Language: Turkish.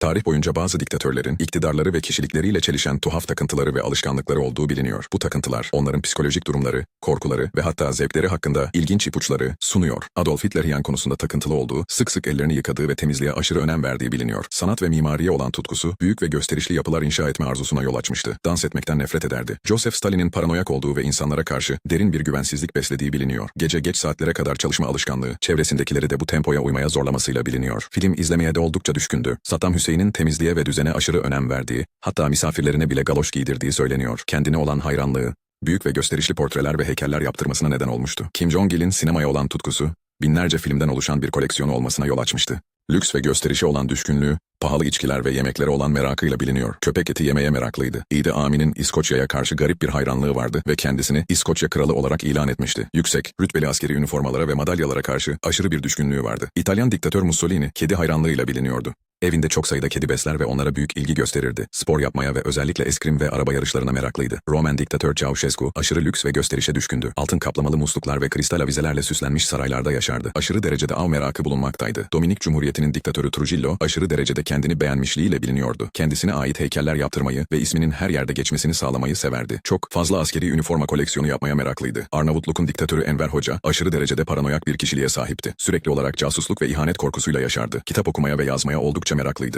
Tarih boyunca bazı diktatörlerin iktidarları ve kişilikleriyle çelişen tuhaf takıntıları ve alışkanlıkları olduğu biliniyor. Bu takıntılar onların psikolojik durumları, korkuları ve hatta zevkleri hakkında ilginç ipuçları sunuyor. Adolf Hitler yan konusunda takıntılı olduğu, sık sık ellerini yıkadığı ve temizliğe aşırı önem verdiği biliniyor. Sanat ve mimariye olan tutkusu, büyük ve gösterişli yapılar inşa etme arzusuna yol açmıştı. Dans etmekten nefret ederdi. Joseph Stalin'in paranoyak olduğu ve insanlara karşı derin bir güvensizlik beslediği biliniyor. Gece geç saatlere kadar çalışma alışkanlığı, çevresindekileri de bu tempoya uymaya zorlamasıyla biliniyor. Film izlemeye de oldukça düşkündü. Saddam Hüseyin'in temizliğe ve düzene aşırı önem verdiği, hatta misafirlerine bile galoş giydirdiği söyleniyor. Kendine olan hayranlığı, büyük ve gösterişli portreler ve heykeller yaptırmasına neden olmuştu. Kim Jong-il'in sinemaya olan tutkusu, binlerce filmden oluşan bir koleksiyonu olmasına yol açmıştı. Lüks ve gösterişe olan düşkünlüğü, pahalı içkiler ve yemeklere olan merakıyla biliniyor. Köpek eti yemeye meraklıydı. İdi Amin'in İskoçya'ya karşı garip bir hayranlığı vardı ve kendisini İskoçya kralı olarak ilan etmişti. Yüksek, rütbeli askeri üniformalara ve madalyalara karşı aşırı bir düşkünlüğü vardı. İtalyan diktatör Mussolini, kedi hayranlığıyla biliniyordu. Evinde çok sayıda kedi besler ve onlara büyük ilgi gösterirdi. Spor yapmaya ve özellikle eskrim ve araba yarışlarına meraklıydı. Roman diktatör Ceausescu aşırı lüks ve gösterişe düşkündü. Altın kaplamalı musluklar ve kristal avizelerle süslenmiş saraylarda yaşardı. Aşırı derecede av merakı bulunmaktaydı. Dominik Cumhuriyeti'nin diktatörü Trujillo aşırı derecede kendini beğenmişliğiyle biliniyordu. Kendisine ait heykeller yaptırmayı ve isminin her yerde geçmesini sağlamayı severdi. Çok fazla askeri üniforma koleksiyonu yapmaya meraklıydı. Arnavutluk'un diktatörü Enver Hoca aşırı derecede paranoyak bir kişiliğe sahipti. Sürekli olarak casusluk ve ihanet korkusuyla yaşardı. Kitap okumaya ve yazmaya oldukça meraklıydı.